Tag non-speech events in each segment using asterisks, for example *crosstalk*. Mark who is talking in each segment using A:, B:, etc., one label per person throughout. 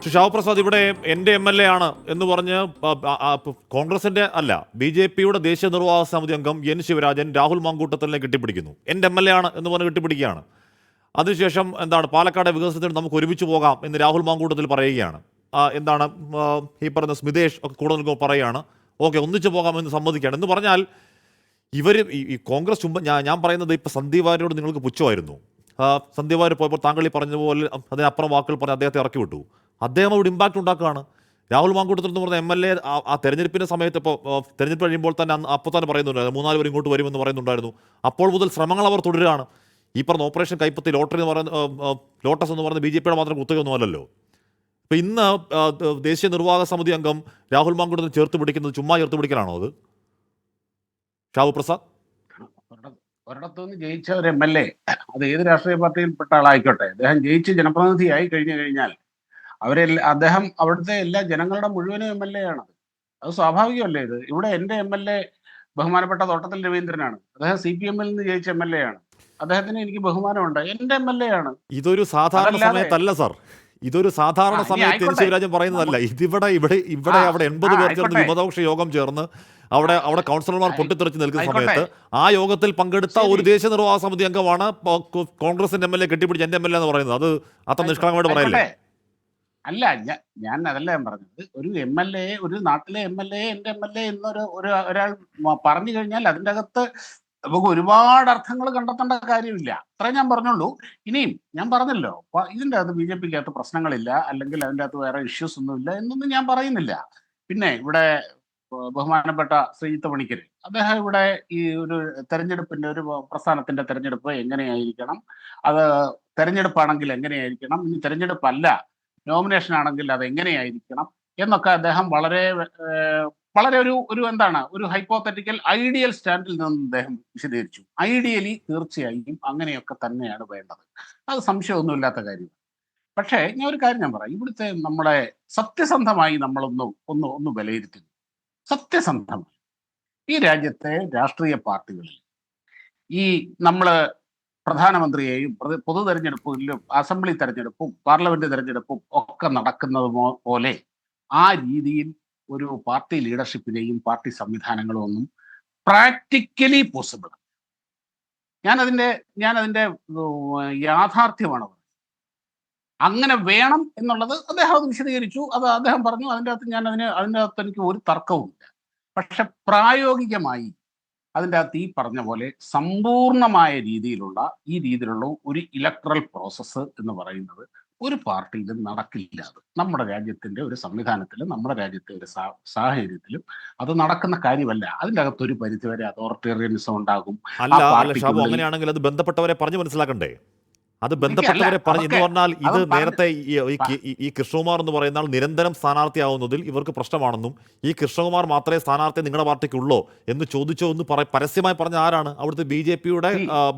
A: പക്ഷെ ഷാവപ്രസാദ് ഇവിടെ എന്റെ എം എൽ എ ആണ് എന്ന് പറഞ്ഞ് കോൺഗ്രസിന്റെ അല്ല ബി ജെ പിയുടെ ദേശീയ നിർവാഹക സമിതി അംഗം എൻ ശിവരാജൻ രാഹുൽ മാങ്കൂട്ടത്തിനെ കെട്ടിപ്പിടിക്കുന്നു. എന്റെ എം എൽ എ ആണ് എന്ന് പറഞ്ഞ് കെട്ടിപ്പിടിക്കുകയാണ്. അതിനുശേഷം എന്താണ് പാലക്കാട് വികസനത്തിന് നമുക്ക് ഒരുമിച്ച് പോകാം എന്ന് രാഹുൽ മാങ്കൂട്ടത്തിൽ പറയുകയാണ്. എന്താണ് ഈ പറഞ്ഞ സ്മിതേഷ് ഒക്കെ കൂടെ നിൽക്കുമ്പോൾ പറയുകയാണ് ഓക്കെ ഒന്നിച്ച് പോകാം എന്ന് സമ്മതിക്കുകയാണ്. എന്ന് പറഞ്ഞാൽ ഇവർ ഈ കോൺഗ്രസ് ചുമ്പ ഞാൻ ഞാൻ പറയുന്നത് ഇപ്പോൾ സന്ദീപ് നിങ്ങൾക്ക് പുച്ഛമായിരുന്നു. സന്ദീപ് പോയപ്പോൾ താങ്കൾ ഈ പറഞ്ഞതുപോലെ അതിനപ്പുറം വാക്കുകൾ പറഞ്ഞ് അദ്ദേഹത്തെ ഇറക്കി വിട്ടു. അദ്ദേഹം അവിടെ ഇമ്പാക്റ്റ് ഉണ്ടാക്കുകയാണ്. രാഹുൽ മാങ്കൂട്ടത്തിൽ എന്ന് പറഞ്ഞ എം എൽ എ ആ തെരഞ്ഞെടുപ്പിന്റെ സമയത്ത് ഇപ്പോൾ തെരഞ്ഞെടുപ്പ് കഴിയുമ്പോൾ തന്നെ അപ്പോൾ തന്നെ പറയുന്നുണ്ടായിരുന്നു മൂന്നാൽ പേർ ഇങ്ങോട്ട് വരുമെന്ന് പറയുന്നുണ്ടായിരുന്നു. അപ്പോൾ മുതൽ ശ്രമങ്ങൾ അവർ തുടരുകയാണ്. ഈ പറഞ്ഞ ഓപ്പറേഷൻ കൈപ്പത്തി ലോട്ടറി എന്ന് പറയുന്ന ലോട്ടസ് എന്ന് പറയുന്ന ബി ജെ പിയുടെ മാത്രം കുത്തുകയൊന്നും അല്ലല്ലോ. ഇപ്പം ഇന്ന് ദേശീയ നിർവാഹക സമിതി അംഗം രാഹുൽ മാങ്കൂട്ടത്തിൽ ചേർത്ത് പിടിക്കുന്നത് ചുമ്മാ ചേർത്ത് പിടിക്കലാണോ അത്? ഷാബു പ്രസാദ്?
B: ഒരിടത്തുനിന്ന് ജയിച്ച ഒരു എം എൽ എ അത് ഏത് രാഷ്ട്രീയ പാർട്ടിയിൽപ്പെട്ട ആളായിക്കോട്ടെ. അദ്ദേഹം ജയിച്ച് ജനപ്രതിനിധിയായി കഴിഞ്ഞു കഴിഞ്ഞാൽ അവരെ അദ്ദേഹം അവിടുത്തെ എല്ലാ ജനങ്ങളുടെ മുഴുവനും എം എൽ എ ആണ് അത് സ്വാഭാവികമല്ലേ ഇത്? ഇവിടെ എന്റെ എം എൽ എ ബഹുമാനപ്പെട്ട തോട്ടത്തിൽ രവീന്ദ്രനാണ്. അദ്ദേഹം സി പി എമ്മിൽ നിന്ന് ജയിച്ച എം എൽ എ ആണ്. അദ്ദേഹത്തിന് എനിക്ക് ബഹുമാനമുണ്ട്. എന്റെ എം എൽ എ ആണ്.
A: ഇതൊരു സാധാരണ സമയത്തല്ല സാർ. ഇതൊരു സാധാരണ സമയത്ത് എൻ ശിവരാജൻ പറയുന്നതല്ല. ഇതിവിടെ ഇവിടെ ഇവിടെ അവിടെ എൺപത് പേർ ചേർന്ന്. വിമതപക്ഷ യോഗം ചേർന്ന് അവിടെ അവിടെ കൗൺസിലർമാർ പൊട്ടിത്തെറിച്ച് നിൽക്കുന്ന സമയത്ത് ആ യോഗത്തിൽ പങ്കെടുത്ത ഒരു ദേശീയ നിർവാഹക സമിതി അംഗമാണ് കോൺഗ്രസിന്റെ എം എൽ എ കെട്ടിപ്പിടിച്ച് എന്റെ എം എൽ എ എന്ന് പറയുന്നത്. അത് അത്ര നിഷ്കളങ്കമായിട്ട് പറയല്ലേ.
B: അല്ല ഞാൻ ഞാൻ അതല്ല ഞാൻ പറഞ്ഞത്. ഒരു എം എൽ എ ഒരു നാട്ടിലെ എം എൽ എ എന്റെ എം എൽ എ എന്നൊരു ഒരു ഒരാൾ പറഞ്ഞു കഴിഞ്ഞാൽ അതിന്റെ അകത്ത് നമുക്ക് ഒരുപാട് അർത്ഥങ്ങൾ കണ്ടെത്തേണ്ട കാര്യമില്ല. അത്രേ ഞാൻ പറഞ്ഞുള്ളൂ. ഇനിയും ഞാൻ പറഞ്ഞല്ലോ ഇതിന്റെ അകത്ത് ബി ജെ പിക്ക് അകത്ത് പ്രശ്നങ്ങളില്ല അല്ലെങ്കിൽ അതിന്റെ അകത്ത് വേറെ ഇഷ്യൂസ് ഒന്നുമില്ല എന്നൊന്നും ഞാൻ പറയുന്നില്ല. പിന്നെ ഇവിടെ ബഹുമാനപ്പെട്ട ശ്രീജിത്ത് പണിക്കർ അദ്ദേഹം ഇവിടെ ഈ ഒരു തെരഞ്ഞെടുപ്പിന്റെ ഒരു പ്രസ്ഥാനത്തിന്റെ തെരഞ്ഞെടുപ്പ് എങ്ങനെയായിരിക്കണം? അത് തെരഞ്ഞെടുപ്പാണെങ്കിൽ എങ്ങനെയായിരിക്കണം? ഇനി തെരഞ്ഞെടുപ്പല്ല നോമിനേഷൻ ആണെങ്കിൽ അത് എങ്ങനെയായിരിക്കണം എന്നൊക്കെ അദ്ദേഹം വളരെ വളരെ ഒരു ഒരു എന്താണ് ഒരു ഹൈപ്പോത്തറ്റിക്കൽ ഐഡിയൽ സ്റ്റാൻഡിൽ നിന്ന് അദ്ദേഹം വിശദീകരിച്ചു. ഐഡിയലി തീർച്ചയായും അങ്ങനെയൊക്കെ തന്നെയാണ് വേണ്ടത്. അത് സംശയമൊന്നുമില്ലാത്ത കാര്യം പക്ഷേ ഞാൻ ഒരു കാര്യം ഞാൻ പറയാം. ഇവിടുത്തെ നമ്മളെ സത്യസന്ധമായി നമ്മളൊന്ന് ഒന്ന് ഒന്ന് വിലയിരുത്തുന്നു. സത്യസന്ധമായി ഈ രാജ്യത്തെ രാഷ്ട്രീയ പാർട്ടികളിൽ ഈ നമ്മൾ പ്രധാനമന്ത്രിയെയും പൊതു തെരഞ്ഞെടുപ്പിലും അസംബ്ലി തെരഞ്ഞെടുപ്പും പാർലമെന്റ് തെരഞ്ഞെടുപ്പും ഒക്കെ നടക്കുന്നത് പോലെ ആ രീതിയിൽ ഒരു പാർട്ടി ലീഡർഷിപ്പിനെയും പാർട്ടി സംവിധാനങ്ങളും ഒന്നും പ്രാക്ടിക്കലി പോസിബിൾ ഞാനതിന്റെ ഞാനതിന്റെ യാഥാർത്ഥ്യമാണ് പറയുന്നത് അങ്ങനെ വേണം എന്നുള്ളത് അദ്ദേഹം അത് വിശദീകരിച്ചു അത് അദ്ദേഹം പറഞ്ഞു അതിന്റെ അകത്ത് ഞാൻ അതിന് അതിന്റെ അകത്ത് എനിക്ക് ഒരു തർക്കവുമില്ല. പക്ഷെ പ്രായോഗികമായി അതിന്റെ അകത്ത് ഈ പറഞ്ഞ പോലെ സമ്പൂർണമായ രീതിയിലുള്ള ഈ രീതിയിലുള്ള ഒരു ഇലക്ട്രൽ പ്രോസസ്സ് എന്ന് പറയുന്നത് ഒരു പാർട്ടിയിലും നടക്കില്ല. അത് നമ്മുടെ രാജ്യത്തിന്റെ ഒരു സംവിധാനത്തിലും നമ്മുടെ രാജ്യത്തെ ഒരു സാഹചര്യത്തിലും അത് നടക്കുന്ന കാര്യമല്ല. അതിന്റെ അകത്ത് ഒരു പരിധിവരെ അതോറിറ്റേറിയനിസം ഉണ്ടാകും
A: അങ്ങനെയാണെങ്കിൽ അത് ബന്ധപ്പെട്ടവരെ പറഞ്ഞു മനസ്സിലാക്കണ്ടേ? അത് ബന്ധപ്പെട്ടവരെ പറഞ്ഞു എന്ന് പറഞ്ഞാൽ ഇത് നേരത്തെ ഈ കൃഷ്ണകുമാർ എന്ന് പറയുന്ന ആൾ നിരന്തരം സ്ഥാനാർത്ഥിയാവുന്നതിൽ ഇവർക്ക് പ്രശ്നമാണെന്നും ഈ കൃഷ്ണകുമാർ മാത്രമേ സ്ഥാനാർത്ഥി നിങ്ങളുടെ പാർട്ടിക്കുള്ളോ എന്ന് ചോദിച്ചോ എന്ന് പറ പരസ്യമായി പറഞ്ഞ ആരാണ്? അവിടുത്തെ ബി ജെ പിയുടെ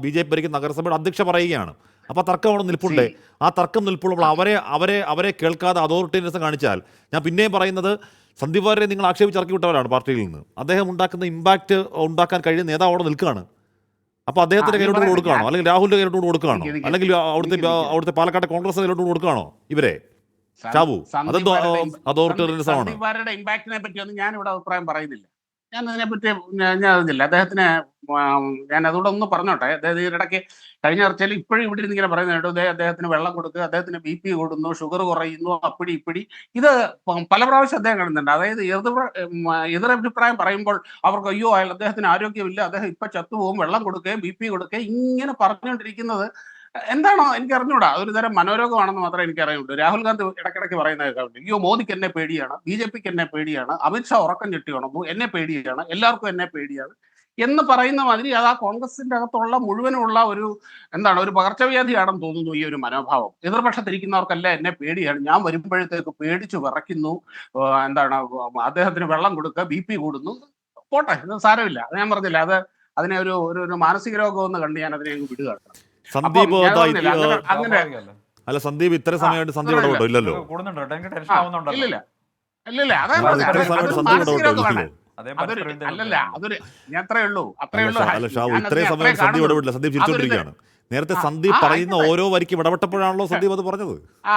A: ബി ജെ പി ഭരിക്കുന്ന നഗരസഭയുടെ അധ്യക്ഷ പറയുകയാണ്. അപ്പൊ തർക്കം അവിടെ നിൽപ്പുണ്ടേ ആ തർക്കം നിൽപ്പുള്ളപ്പോൾ അവരെ അവരെ അവരെ കേൾക്കാതെ അതോറിറ്റേറിയനിസം കാണിച്ചാൽ ഞാൻ പിന്നെയും പറയുന്നത് സന്ദീപ് വാര്യരെ നിങ്ങൾ ആക്ഷേപിച്ച് ഇറക്കി വിട്ടവരാണ് പാർട്ടിയിൽ നിന്ന്. അദ്ദേഹം ഉണ്ടാക്കുന്ന ഇമ്പാക്ട് ഉണ്ടാക്കാൻ കഴിയുന്ന നേതാവ് അവിടെ നിൽക്കുകയാണ്. അപ്പൊ അദ്ദേഹത്തിന്റെ കയ്യിലോട്ട് കൊടുക്കുകയാണോ? അല്ലെങ്കിൽ രാഹുലിന്റെ കയ്യിലോട്ട് കൊടുക്കുകയാണോ? അല്ലെങ്കിൽ അവിടുത്തെ അവിടുത്തെ പാലക്കാട്ടെ കോൺഗ്രസ് കയ്യിലോട്ട് കൊടുക്കുകയാണോ ഇവരെ?
B: ചാവു
A: ഷാബു,
B: സന്ദീപ്
A: അതെന്തോ,
B: വാര്യരുടെ
A: ആ,
B: ഇം-
A: അതോറിറ്റേറിയനിസം
B: സന്ദീപ്
A: ആണ്.
B: സന്ദീപ് വാര്യരുടെ ഇമ്പാക്റ്റിനെ പറ്റിയൊന്നും ഞാൻ ഇവിടെ അഭിപ്രായം പറയുന്നില്ല. ഞാൻ അതിനെപ്പറ്റി ഞാൻ അറിഞ്ഞില്ല. അദ്ദേഹത്തിന് ഞാൻ അതുകൂടെ ഒന്ന് പറഞ്ഞോട്ടെ. അതായത് ഇടയ്ക്ക് കഴിഞ്ഞ ആർച്ചയിൽ ഇപ്പോഴും ഇവിടെ ഇങ്ങനെ പറയുന്നുണ്ട് അദ്ദേഹത്തിന് വെള്ളം കൊടുക്കുക അദ്ദേഹത്തിന് ബി പി കൂടുന്നു ഷുഗർ കുറയുന്നു അപ്പിടി ഇപ്പിടി. ഇത് പല പ്രാവശ്യം അദ്ദേഹം കാണുന്നുണ്ട്. അതായത് എതിർ എതിരഭിപ്രായം പറയുമ്പോൾ അവർക്ക് അയ്യോ അയാൾ അദ്ദേഹത്തിന് ആരോഗ്യമില്ല അദ്ദേഹം ഇപ്പൊ ചത്തുപോകും വെള്ളം കൊടുക്കുകയും ബി പി കൊടുക്കുകയും ഇങ്ങനെ പറഞ്ഞുകൊണ്ടിരിക്കുന്നത് എന്താണോ എനിക്ക് അറിഞ്ഞൂടാ അതൊരു തരം മനോരോഗമാണെന്ന് മാത്രമേ എനിക്ക് അറിയുള്ളൂ രാഹുൽ ഗാന്ധി ഇടയ്ക്കിടയ്ക്ക് പറയുന്ന കേൾക്കാറുണ്ട്. അയ്യോ മോദിക്ക് എന്നെ പേടിയാണ് ബി ജെ പിക്ക് എന്നെ പേടിയാണ് അമിത്ഷാ ഉറക്കം ചെട്ടി ഉണർന്നു എന്നെ പേടിയാണ് എല്ലാവർക്കും എന്നെ പേടിയാണ് എന്ന് പറയുന്ന മാതിരി അത് ആ കോൺഗ്രസിന്റെ അകത്തുള്ള മുഴുവനുള്ള ഒരു എന്താണ് ഒരു പകർച്ചവ്യാധിയാണെന്ന് തോന്നുന്നു ഈ ഒരു മനോഭാവം. എതിർപക്ഷത്തിരിക്കുന്നവർക്കല്ല എന്നെ പേടിയാണ്. ഞാൻ വരുമ്പോഴത്തേക്ക് പേടിച്ചു വിറയ്ക്കുന്നു എന്താണ് അദ്ദേഹത്തിന് വെള്ളം കൊടുക്കുക ബി പി കൂടുന്നു പോട്ടെ ഇത് സാരമില്ല. അത് ഞാൻ പറഞ്ഞില്ല അത് അതിനെ ഒരു ഒരു മാനസിക രോഗം എന്ന് കണ്ട് ഞാൻ അതിനെ അങ്ങ് വിടുകയാണ്.
A: സന്ദീപ്? അല്ല സന്ദീപ് ഇത്ര സമയമായിട്ട് സന്ദീപ്
B: ഇല്ല,
A: ഇടപെട്ടോ ഇല്ലല്ലോ
B: അല്ലല്ല അതൊരു ഞാൻ അത്രേ ഉള്ളൂ അത്രേ ഉള്ളൂ.
A: ഇത്രയും സമയം സന്ദീപ്. സന്ദീപ് ചിരിച്ചോണ്ടിരിക്കുകയാണ്. നേരത്തെ സന്ദീപ് പറയുന്ന. ഓരോ വരിക്കും ഇടപെട്ടപ്പോഴാണല്ലോ സന്ദീപ് അത് പറഞ്ഞത്.
B: ആ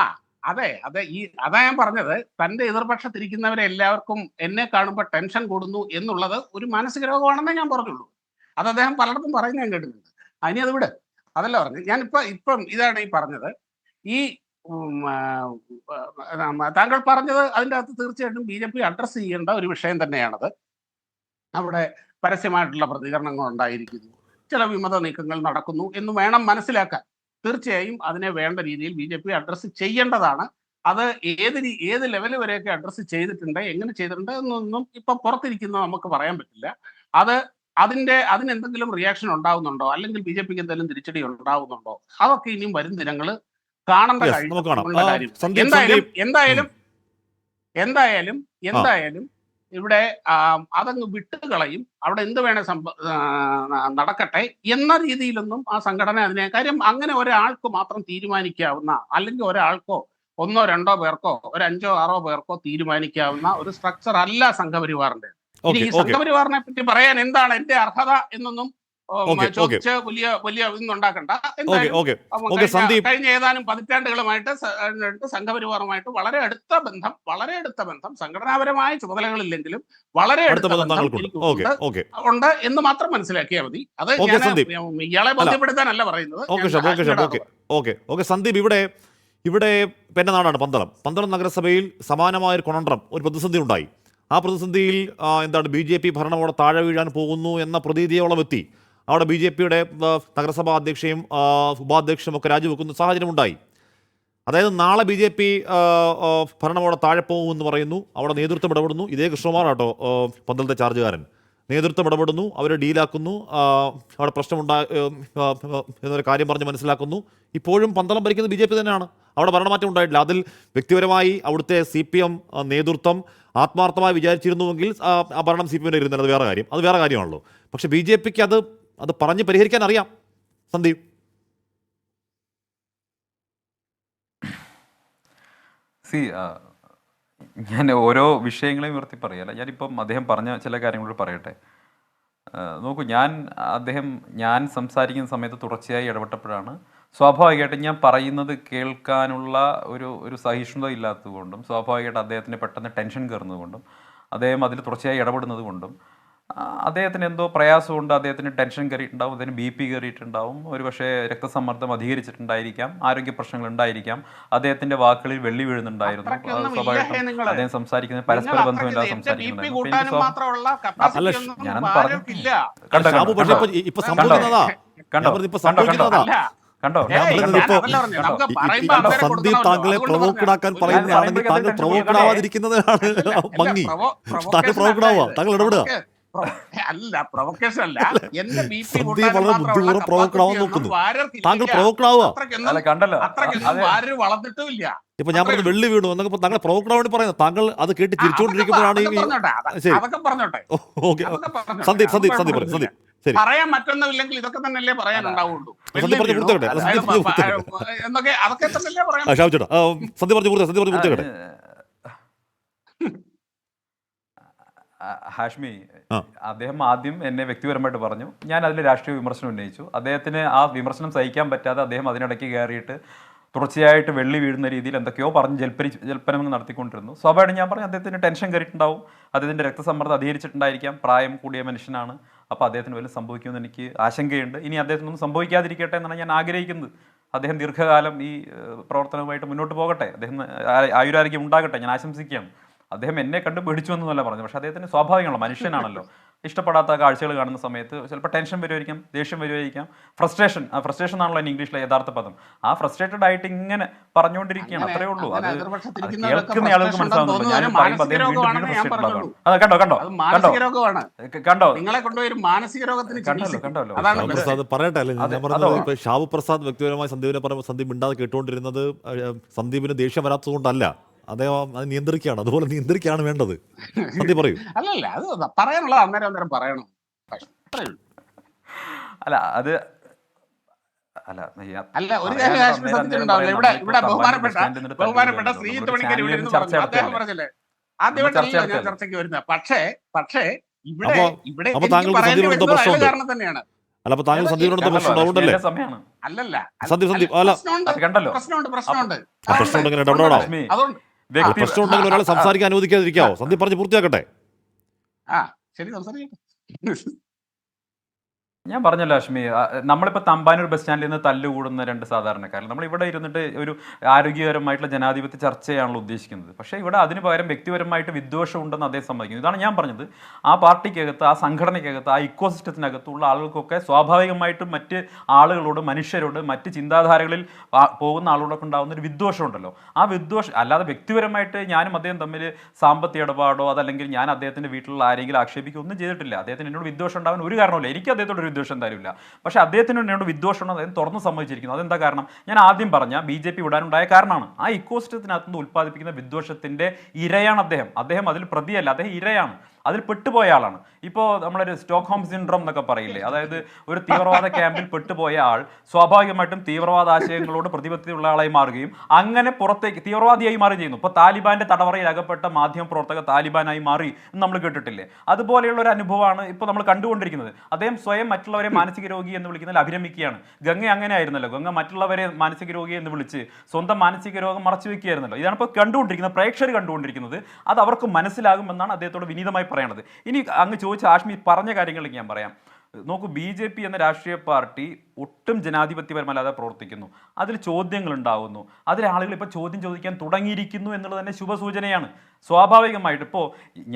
B: അതെ അതെ ഈ അതാ ഞാൻ പറഞ്ഞത് തന്റെ എതിർപക്ഷത്തിരിക്കുന്നവരെ എല്ലാവർക്കും എന്നെ കാണുമ്പോൾ ടെൻഷൻ കൂടുന്നു എന്നുള്ളത് ഒരു മാനസിക രോഗമാണെന്നേ ഞാൻ പറഞ്ഞുള്ളൂ. അത് അദ്ദേഹം പലയിടത്തും പറയുന്ന ഞാൻ കേട്ടിട്ടുണ്ട്. അതിനെ അത് വിട്. അതല്ല പറഞ്ഞത്. ഞാൻ ഇപ്പൊ ഇതാണ് ഈ പറഞ്ഞത്. ഈ താങ്കൾ പറഞ്ഞത് അതിന്റെ അകത്ത് തീർച്ചയായിട്ടും ബി ജെ പി അഡ്രസ്സ് ചെയ്യേണ്ട ഒരു വിഷയം തന്നെയാണത്. അവിടെ പരസ്യമായിട്ടുള്ള പ്രതികരണങ്ങൾ ഉണ്ടായിരിക്കുന്നു. ചില വിമത നീക്കങ്ങൾ നടക്കുന്നു എന്ന് വേണം മനസ്സിലാക്കാൻ. തീർച്ചയായും അതിനെ വേണ്ട രീതിയിൽ ബി ജെ പി അഡ്രസ്സ് ചെയ്യേണ്ടതാണ്. അത് ഏത് ഏത് ലെവൽ വരെയൊക്കെ അഡ്രസ്സ് ചെയ്തിട്ടുണ്ട് എങ്ങനെ ചെയ്തിട്ടുണ്ട് എന്നൊന്നും ഇപ്പം പുറത്തിരിക്കുന്നത് നമുക്ക് പറയാൻ പറ്റില്ല. അത് അതിന്റെ അതിന് എന്തെങ്കിലും റിയാക്ഷൻ ഉണ്ടാവുന്നുണ്ടോ? അല്ലെങ്കിൽ ബി ജെ പിക്ക് എന്തെങ്കിലും തിരിച്ചടി ഉണ്ടാവുന്നുണ്ടോ? അതൊക്കെ ഇനിയും വരും ദിനങ്ങൾ കാണേണ്ട കാര്യം- എന്തായാലും എന്തായാലും എന്തായാലും എന്തായാലും ഇവിടെ അതങ്ങ് വിട്ടുകളയും. അവിടെ എന്ത് വേണേ സംഭ നടക്കട്ടെ എന്ന രീതിയിലൊന്നും ആ സംഘടന അതിനെ കാര്യം അങ്ങനെ ഒരാൾക്ക് മാത്രം തീരുമാനിക്കാവുന്ന അല്ലെങ്കിൽ ഒരാൾക്കോ ഒന്നോ രണ്ടോ പേർക്കോ ഒരു അഞ്ചോ ആറോ പേർക്കോ തീരുമാനിക്കാവുന്ന ഒരു സ്ട്രക്ചർ അല്ല സംഘപരിവാറിന്റെ ഇനി ഈ സംഘപരിവാറിനെ പറ്റി പറയാൻ എന്താണ് എന്റെ അർഹത എന്നൊന്നും ചോദിച്ച് വലിയ വലിയ
A: ഓക്കെ
B: കഴിഞ്ഞ- ഏതാനും പതിറ്റാണ്ടുകളുമായിട്ട് സംഘപരിവാറുമായിട്ട് വളരെ അടുത്ത ബന്ധം വളരെ അടുത്ത ബന്ധം സംഘടനാപരമായ ചുമതലകളില്ലെങ്കിലും വളരെ
A: അടുത്ത ബന്ധം
B: ഉണ്ട് എന്ന് മാത്രം മനസ്സിലാക്കിയാൽ മതി. അത് ഞാൻ. ഇയാളെ ബന്ധപ്പെടുത്താനല്ല പറയുന്നത്.
A: ഓക്കെ ഓക്കെ സന്ദീപ് ഇവിടെ ഇവിടെ പെന്നനാടാണ് പന്തളം. പന്തളം നഗരസഭയിൽ സമാനമായ ഒരു കൊണണ്ട്രം ഒരു പ്രതിസന്ധി ഉണ്ടായി. ആ പ്രതിസന്ധിയിൽ എന്താണ് ബി ജെ പി ഭരണം അവിടെ താഴെ വീഴാൻ പോകുന്നു എന്ന പ്രതീതിയോളം എത്തി. അവിടെ ബി ജെ പിയുടെ നഗരസഭാ അധ്യക്ഷയും ഉപാധ്യക്ഷനും ഒക്കെ രാജിവെക്കുന്ന സാഹചര്യം ഉണ്ടായി അതായത് നാളെ ബി ജെ പി ഭരണം അവിടെ താഴെ പോകുമെന്ന് പറയുന്നു. അവിടെ നേതൃത്വം ഇടപെടുന്നു. ഇതേ കൃഷ്ണകുമാർ കേട്ടോ പന്തലത്തെ ചാർജുകാരൻ നേതൃത്വം ഇടപെടുന്നു അവരെ ഡീലാക്കുന്നു അവിടെ പ്രശ്നമുണ്ടാ എന്നൊരു കാര്യം പറഞ്ഞ് മനസ്സിലാക്കുന്നു. ഇപ്പോഴും പന്തളം ഭരിക്കുന്നത് ബി ജെ പി തന്നെയാണ്. അവിടെ ഭരണമാറ്റം ഉണ്ടായിട്ടില്ല. അതിൽ വ്യക്തിപരമായി അവിടുത്തെ സി പി എം നേതൃത്വം ആത്മാർത്ഥമായി വിചാരിച്ചിരുന്നുവെങ്കിൽ ആ ഭരണം സി പി എമ്മിന്റെ ഇരുന്നത് വേറെ കാര്യം. അത് വേറെ കാര്യമാണല്ലോ. പക്ഷേ ബി ജെ പിക്ക് അത് അത് പറഞ്ഞ് പരിഹരിക്കാൻ അറിയാം. സന്ദീപ്.
C: സി ഞാൻ ഓരോ വിഷയങ്ങളെയും ഉയർത്തി പറയല്ല. ഞാനിപ്പം അദ്ദേഹം പറഞ്ഞ ചില കാര്യങ്ങളോട് പറയട്ടെ. നോക്കൂ ഞാൻ അദ്ദേഹം ഞാൻ സംസാരിക്കുന്ന സമയത്ത് തുടർച്ചയായി ഇടപെട്ടപ്പോഴാണ് സ്വാഭാവികമായിട്ടും ഞാൻ പറയുന്നത് കേൾക്കാനുള്ള ഒരു ഒരു സഹിഷ്ണുത ഇല്ലാത്തതുകൊണ്ടും സ്വാഭാവികമായിട്ട് അദ്ദേഹത്തിന് പെട്ടെന്ന് ടെൻഷൻ കയറുന്നതുകൊണ്ടും അദ്ദേഹം അതിൽ തുടർച്ചയായി ഇടപെടുന്നത് കൊണ്ടും അദ്ദേഹത്തിന് എന്തോ പ്രയാസമുണ്ട് അദ്ദേഹത്തിന് ടെൻഷൻ കയറിയിട്ടുണ്ടാവും അദ്ദേഹം ബി പി കയറിയിട്ടുണ്ടാവും ഒരു പക്ഷേ രക്തസമ്മർദ്ദം അധികരിച്ചിട്ടുണ്ടായിരിക്കാം ആരോഗ്യ പ്രശ്നങ്ങൾ ഉണ്ടായിരിക്കാം അദ്ദേഹത്തിന്റെ വാക്കുകളിൽ വെള്ളി വീഴുന്നുണ്ടായിരുന്നു സ്വാഭാവികമായിട്ടും അദ്ദേഹം സംസാരിക്കുന്നത് പരസ്പര ബന്ധമില്ലാതെ സംസാരിക്കുന്നത് കണ്ടോ,
A: സന്ദീപ് താങ്കളെ പ്രൊവോക്കഡ് ആക്കാൻ പറയുന്നതാണെങ്കിൽ താങ്കൾ പ്രൊവോക്കഡ് ആവാതിരിക്കുന്നതാണ് ഭംഗി താങ്കൾ പ്രൊവോക്കഡ് ആവുക താങ്കൾ ഇടപെടുക *laughs*
B: അല്ല പ്രൊവക്കേഷൻ അല്ല. എന്റെ ബി പി.
A: താങ്കൾ
C: കണ്ടല്ലോ.
B: അത്രയ്ക്കൊന്നും വളർന്നിട്ടുമില്ല.
A: ഇപ്പൊ ഞാൻ പറഞ്ഞു വെള്ളി വീണു എന്നൊക്കെ താങ്കൾ പ്രൊവോക്കഡ് വേണ്ടി പറയുന്നത്. താങ്കൾ അത് കേട്ട് തിരിച്ചുകൊണ്ടിരിക്കുമ്പോഴാണ് ഈ
B: അതൊക്കെ പറഞ്ഞോട്ടെ.
A: ഓക്കെ. സന്ദീപ് സന്ദീപ് സന്ദീപ് പറയും സന്ദീപ്. ശരി.
B: പറയാൻ മറ്റൊന്നുമില്ലെങ്കിൽ ഇതൊക്കെ തന്നെയല്ലേ പറയാനുണ്ടാവുള്ളൂ എന്നൊക്കെ അതൊക്കെ തന്നെയല്ലേ പറയാൻ
A: സന്ദീപ് പറഞ്ഞു കൊടുത്തേ സന്ദീപ് പറഞ്ഞു
C: ഹാഷ്മി. അദ്ദേഹം ആദ്യം എന്നെ വ്യക്തിപരമായിട്ട് പറഞ്ഞു. ഞാൻ അതിൽ രാഷ്ട്രീയ വിമർശനം ഉന്നയിച്ചു. അദ്ദേഹത്തിന് ആ വിമർശനം സഹിക്കാൻ പറ്റാതെ അദ്ദേഹം അതിനിടയ്ക്ക് കയറിയിട്ട് തുടർച്ചയായിട്ട് വെള്ളി വീഴുന്ന രീതിയിൽ എന്തൊക്കെയോ പറഞ്ഞ് ജൽപ്പരി ജൽപ്പനം നടത്തിക്കൊണ്ടിരുന്നു. സ്വാഭാവികം ഞാൻ പറഞ്ഞു അദ്ദേഹത്തിന് ടെൻഷൻ കയറിയിട്ടുണ്ടാവും. അദ്ദേഹത്തിന്റെ രക്തസമ്മർദ്ദം അധികരിച്ചിട്ടുണ്ടായിരിക്കാം. പ്രായം കൂടിയ മനുഷ്യനാണ്. അപ്പോൾ അദ്ദേഹത്തിന് വല്ലതും സംഭവിക്കുമെന്ന് എനിക്ക് ആശങ്കയുണ്ട്. ഇനി അദ്ദേഹത്തിനൊന്നും സംഭവിക്കാതിരിക്കട്ടെ എന്നാണ് ഞാൻ ആഗ്രഹിക്കുന്നത്. അദ്ദേഹം ദീർഘകാലം ഈ പ്രവർത്തനവുമായിട്ട് മുന്നോട്ട് പോകട്ടെ. അദ്ദേഹം ആയുരാരോഗ്യം ഉണ്ടാകട്ടെ. ഞാൻ ആശംസിക്കുകയാണ്. അദ്ദേഹം എന്നെ കണ്ട് പേടിച്ചു എന്നല്ല പറഞ്ഞു. പക്ഷെ അദ്ദേഹത്തിന് സ്വാഭാവികമാണല്ലോ മനുഷ്യനാണല്ലോ. ഇഷ്ടപ്പെടാത്ത കാഴ്ചകൾ കാണുന്ന സമയത്ത് ചിലപ്പോൾ ടെൻഷൻ വരുമായിരിക്കാം ദേഷ്യം വരുമായിരിക്കാം. ഫ്രസ്ട്രേഷൻ ആ ഫ്രസ്ട്രേഷൻ ആണല്ലോ അതിന് ഇംഗ്ലീഷിലെ യഥാർത്ഥ പദം. ആ ഫ്രസ്ട്രേറ്റഡ് ആയിട്ട് ഇങ്ങനെ പറഞ്ഞുകൊണ്ടിരിക്കുകയാണ്. അത്രേ ഉള്ളൂ. അത് കേൾക്കുന്ന ആളുകൾക്ക് മനസ്സിലാവുന്നുണ്ട് ഞാൻ
B: തോന്നുന്നു.
C: പറയുമ്പോൾ അദ്ദേഹം വീണ്ടും വീണ്ടും
B: ഞാൻ
C: ഫ്രസ്ട്രേറ്റഡ്. ആകും അത് കണ്ടോ കണ്ടോ
B: അത്
C: കണ്ടോ? കണ്ടോ?
B: നിങ്ങളെ കൊണ്ടുപോയി മാനസിക രോഗത്തിന്
C: കണ്ടല്ലോ, കണ്ടല്ലോ.
A: പറയട്ടെ അല്ലേ? ഞാൻ പറഞ്ഞത്
C: അതോ.
A: ഷാബു പ്രസാദ് വ്യക്തിപരമായി സന്ദീപിനെ പറയുമ്പോൾ സന്ദീപ് മിണ്ടാതെ കേട്ടുകൊണ്ടിരുന്നത് സന്ദീപിന് ദേഷ്യം വരാത്തത് കൊണ്ടല്ല അദ്ദേഹം അത് നിയന്ത്രിക്കുകയാണ്. അതുപോലെ നിയന്ത്രിക്കുകയാണ് വേണ്ടത്. സത്യം പറയൂ.
B: അല്ലല്ല അത് പറയാനുള്ളത് അന്നേരം അന്നേരം പറയണം.
C: അല്ല അത് അല്ല
B: അല്ല ഒരു
C: പറയാനുള്ള
B: ഇവിടെ ഇവിടെ ബഹുമാനപ്പെട്ട ബഹുമാനപ്പെട്ട. ശ്രീജിത്ത് പണിക്കർ ഇവിടെ ഇരുന്ന് പറഞ്ഞു. അദ്ദേഹം. പറഞ്ഞില്ലേ? ആദ്യമായിട്ടല്ല ഞാൻ ചർച്ചയ്ക്ക് വരുന്നത്. പക്ഷേ പക്ഷേ ഇവിടെ ഇവിടെ. കാരണം തന്നെയാണ്.
A: അല്ല അപ്പൊ താങ്കൾ സന്ദീപിനോട് പ്രശ്നം അതുകൊണ്ടല്ലേ?
B: അല്ലല്ല അല്ല-
A: സന്ദീപ്, സന്ദീപ്,
B: അല്ല. പ്രശ്നമുണ്ട്. പ്രശ്നമുണ്ട് പ്രശ്നമുണ്ട്.
A: ഇടപെടാം
C: ലക്ഷ്മി
B: അതുകൊണ്ട്
A: ആ,
C: വ്യക്തി
A: പ്രശ്നം ഉണ്ടെങ്കിൽ ഒരാളെ സംസാരിക്കാൻ അനുവദിക്കാതിരിക്കാവോ? സന്ദീപ് പറഞ്ഞ് പൂർത്തിയാക്കട്ടെ.
B: ആ ശരി സംസാരിക്കട്ടെ
C: ഞാൻ പറഞ്ഞല്ലോ ലക്ഷ്മി നമ്മളിപ്പോൾ തമ്പാനൂർ ബസ് സ്റ്റാൻഡിൽ നിന്ന് തല്ലുകൂടുന്ന രണ്ട് സാധാരണക്കാർ നമ്മൾ ഇവിടെ ഇരുന്നിട്ട് ഒരു ആരോഗ്യപരമായിട്ടുള്ള ജനാധിപത്യ ചർച്ചയാണല്ലോ ഉദ്ദേശിക്കുന്നത്. പക്ഷേ ഇവിടെ അതിന് പകരം വ്യക്തിപരമായിട്ട് വിദ്വേഷം ഉണ്ടെന്ന് അദ്ദേഹം സമ്മതിക്കുന്നു. ഇതാണ് ഞാൻ പറഞ്ഞത്. ആ പാർട്ടിക്കകത്ത് ആ സംഘടനയ്ക്കകത്ത് ആ ഇക്കോസിസ്റ്റത്തിനകത്തുള്ള ആളുകൾക്കൊക്കെ സ്വാഭാവികമായിട്ടും മറ്റ് ആളുകളോട് മനുഷ്യരോട് മറ്റ് ചിന്താധാരകളിൽ പോകുന്ന ആളുകളൊക്കെ ഉണ്ടാകുന്ന ഒരു വിദ്വേഷമുണ്ടല്ലോ ആ വിദ്വേഷം അല്ലാതെ വ്യക്തിപരമായിട്ട് ഞാനും അദ്ദേഹം തമ്മിൽ സാമ്പത്തിക ഇടപാടോ അതല്ലെങ്കിൽ ഞാൻ അദ്ദേഹത്തിന്റെ വീട്ടിലുള്ള ആരെങ്കിലും ആക്ഷേപിക്കുകയൊന്നും ചെയ്തിട്ടില്ല. അദ്ദേഹത്തിന് എന്നോട് വിദ്വേഷം ഉണ്ടാകാൻ ഒരു കാരണമില്ല എനിക്ക് അദ്ദേഹത്തോട് ഒരു വിദ്വേഷം തരില്ല പക്ഷേ അദ്ദേഹത്തിന് എന്നോട് വിദ്വേഷം ഉണ്ടെന്ന് അദ്ദേഹം തുറന്ന് സമ്മതിച്ചിരിക്കുന്നു അതെന്താ കാരണം? ഞാൻ ആദ്യം പറഞ്ഞ ബി ജെ പി വിടാനുണ്ടായ കാരണമാണ്. ആ ഇക്കോസിസ്റ്റത്തിനകത്ത് നിന്ന് ഉൽപ്പാദിപ്പിക്കുന്ന വിദ്വേഷത്തിന്റെ ഇരയാണ് അദ്ദേഹം. അദ്ദേഹം അതിൽ പ്രതിയല്ല. അദ്ദേഹം ഇരയാണ്. അതിൽ പെട്ടുപോയ ആളാണ്. ഇപ്പോൾ നമ്മളൊരു സ്റ്റോക്ക് ഹോം സിൻഡ്രോം എന്നൊക്കെ പറയില്ലേ? അതായത് ഒരു തീവ്രവാദ ക്യാമ്പിൽ പെട്ടുപോയ ആൾ സ്വാഭാവികമായിട്ടും തീവ്രവാദ ആശയങ്ങളോട് പ്രതിബദ്ധതയുള്ള ആളായി മാറുകയും അങ്ങനെ പുറത്തേക്ക് തീവ്രവാദിയായി മാറുകയും ചെയ്യുന്നു. ഇപ്പോൾ താലിബാന്റെ തടവറയിൽ അകപ്പെട്ട മാധ്യമ പ്രവർത്തക താലിബാനായി മാറി എന്ന് നമ്മൾ കേട്ടിട്ടില്ലേ? അതുപോലെയുള്ള ഒരു അനുഭവമാണ് ഇപ്പോൾ നമ്മൾ കണ്ടുകൊണ്ടിരിക്കുന്നത്. അദ്ദേഹം സ്വയം മറ്റുള്ളവരെ മാനസിക രോഗി എന്ന് വിളിക്കുന്നതിൽ അഭിരമിക്കുകയാണ്. ഗംഗ അങ്ങനെ ആയിരുന്നല്ലോ ഗംഗ മറ്റുള്ളവരെ മാനസിക രോഗി എന്ന് വിളിച്ച് സ്വന്തം മാനസിക രോഗം മറച്ചു വെക്കുകയായിരുന്നല്ലോ. ഇതാണ് ഇപ്പോൾ കണ്ടുകൊണ്ടിരിക്കുന്നത് പ്രേക്ഷകർ കണ്ടുകൊണ്ടിരിക്കുന്നത്. അത് അവർക്ക് മനസ്സിലാകുമെന്നാണ് അദ്ദേഹത്തോട് വിനീതമായി പറയണത്. ഇനി അങ്ങ് ചോദിച്ച ആഷ്മി പറഞ്ഞ കാര്യങ്ങളിലേക്ക് ഞാൻ പറയാം. നോക്കൂ ബി ജെ പി എന്ന രാഷ്ട്രീയ പാർട്ടി ഒട്ടും ജനാധിപത്യപരമല്ലാതെ പ്രവർത്തിക്കുന്നു. അതിൽ ചോദ്യങ്ങൾ ഉണ്ടാകുന്നു അതിൽ ആളുകൾ ഇപ്പോൾ ചോദ്യം ചോദിക്കാൻ തുടങ്ങിയിരിക്കുന്നു എന്നുള്ളത് തന്നെ ശുഭസൂചനയാണ്. സ്വാഭാവികമായിട്ട് ഇപ്പോൾ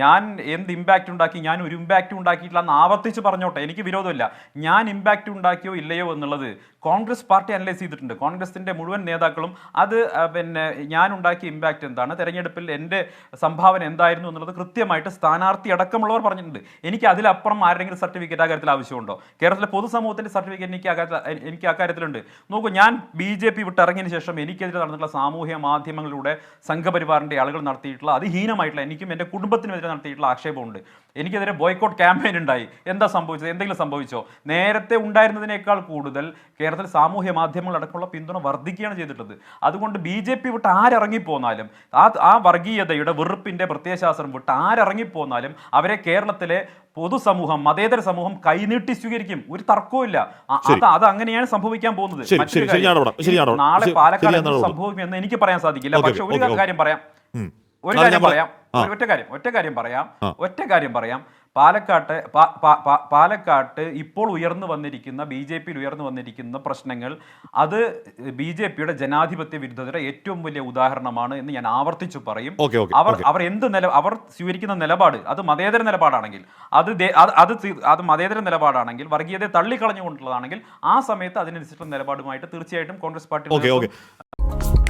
C: ഞാൻ എന്ത് ഇമ്പാക്റ്റ് ഉണ്ടാക്കി ഞാൻ ഒരു ഇമ്പാക്റ്റ് ഉണ്ടാക്കിയിട്ടില്ല എന്ന് ആവർത്തിച്ച് പറഞ്ഞോട്ടെ എനിക്ക് വിരോധമില്ല. ഞാൻ ഇമ്പാക്റ്റ് ഉണ്ടാക്കിയോ ഇല്ലയോ എന്നുള്ളത് കോൺഗ്രസ് പാർട്ടി അനലൈസ് ചെയ്തിട്ടുണ്ട്. കോൺഗ്രസിന്റെ മുഴുവൻ നേതാക്കളും അത് പിന്നെ ഞാൻ ഉണ്ടാക്കിയ ഇമ്പാക്റ്റ് എന്താണ് തെരഞ്ഞെടുപ്പിൽ എന്റെ സംഭാവന എന്തായിരുന്നു എന്നുള്ളത് കൃത്യമായിട്ട് സ്ഥാനാർത്ഥി അടക്കമുള്ളവർ പറഞ്ഞിട്ടുണ്ട്. എനിക്ക് അതിലപ്പുറം ആരെങ്കിലും സർട്ടിഫിക്കറ്റ് ആ കാര്യത്തിൽ ആവശ്യമുണ്ടോ? കേരളത്തിലെ പൊതുസമൂഹത്തിന്റെ സർട്ടിഫിക്കറ്റ് എനിക്ക് ആ കാര്യത്തിൽ എനിക്ക് ആ കാര്യത്തിലുണ്ട്. നോക്കൂ ഞാൻ ബി ജെ പി വിട്ടിറങ്ങിയതിന് ശേഷം എനിക്കെതിരെ നടന്നിട്ടുള്ള സാമൂഹ്യ മാധ്യമങ്ങളിലൂടെ സംഘപരിവാറിന്റെ ആളുകൾ നടത്തിയിട്ടുള്ള അതിഹീനമായിട്ടുള്ള എനിക്കും എന്റെ കുടുംബത്തിനുമെതിരെ നടത്തിയിട്ടുള്ള ആക്ഷേപമുണ്ട്. എനിക്കെതിരെ ബോയ്ക്കോട്ട് ക്യാമ്പയിൻ ഉണ്ടായി. എന്താ സംഭവിച്ചത്? എന്തെങ്കിലും സംഭവിച്ചോ? നേരത്തെ ഉണ്ടായിരുന്നതിനേക്കാൾ കൂടുതൽ കേരളത്തിൽ സാമൂഹ്യ മാധ്യമങ്ങളടക്കമുള്ള പിന്തുണ വർദ്ധിക്കുകയാണ് ചെയ്തിട്ടുള്ളത്. അതുകൊണ്ട് ബി ജെ പി വിട്ട് ആരിറങ്ങിപ്പോന്നാലും ആ ആ വർഗീയതയുടെ വെറുപ്പിന്റെ പ്രത്യയശാസ്ത്രം വിട്ട് ആരിറങ്ങിപ്പോന്നാലും അവരെ കേരളത്തിലെ പൊതുസമൂഹം മതേതര സമൂഹം കൈനീട്ടി സ്വീകരിക്കും. ഒരു തർക്കവും ഇല്ല. അത് അത് അങ്ങനെയാണ് സംഭവിക്കാൻ പോകുന്നത്. നാളെ പാലക്കാട്
A: സംഭവിക്കും.
C: സംഭവിക്കുമെന്ന് എനിക്ക് പറയാൻ സാധിക്കില്ല. പക്ഷെ ഒരു. കാര്യം പറയാം. ഒരു കാര്യം പറയാം. ഒറ്റ കാര്യം ഒറ്റ കാര്യം പറയാം. ഒറ്റ കാര്യം പറയാം. പാലക്കാട്ട് പാലക്കാട്ട് ഇപ്പോൾ ഉയർന്നു വന്നിരിക്കുന്ന ബി ജെ പിയിൽ ഉയർന്നു വന്നിരിക്കുന്ന പ്രശ്നങ്ങൾ അത് ബി ജെ പിയുടെ ജനാധിപത്യ വിരുദ്ധതയുടെ ഏറ്റവും വലിയ ഉദാഹരണമാണ് എന്ന് ഞാൻ ആവർത്തിച്ചു പറയും. അവർ അവർ എന്ത് നില അവർ സ്വീകരിക്കുന്ന നിലപാട് അത് മതേതര നിലപാടാണെങ്കിൽ അത് അത് അത് മതേതര നിലപാടാണെങ്കിൽ വർഗീയതയെ തള്ളിക്കളഞ്ഞുകൊണ്ടുള്ളതാണെങ്കിൽ ആ സമയത്ത് അതിനനുസരിച്ചുള്ള നിലപാടുമായിട്ട് തീർച്ചയായിട്ടും കോൺഗ്രസ് പാർട്ടി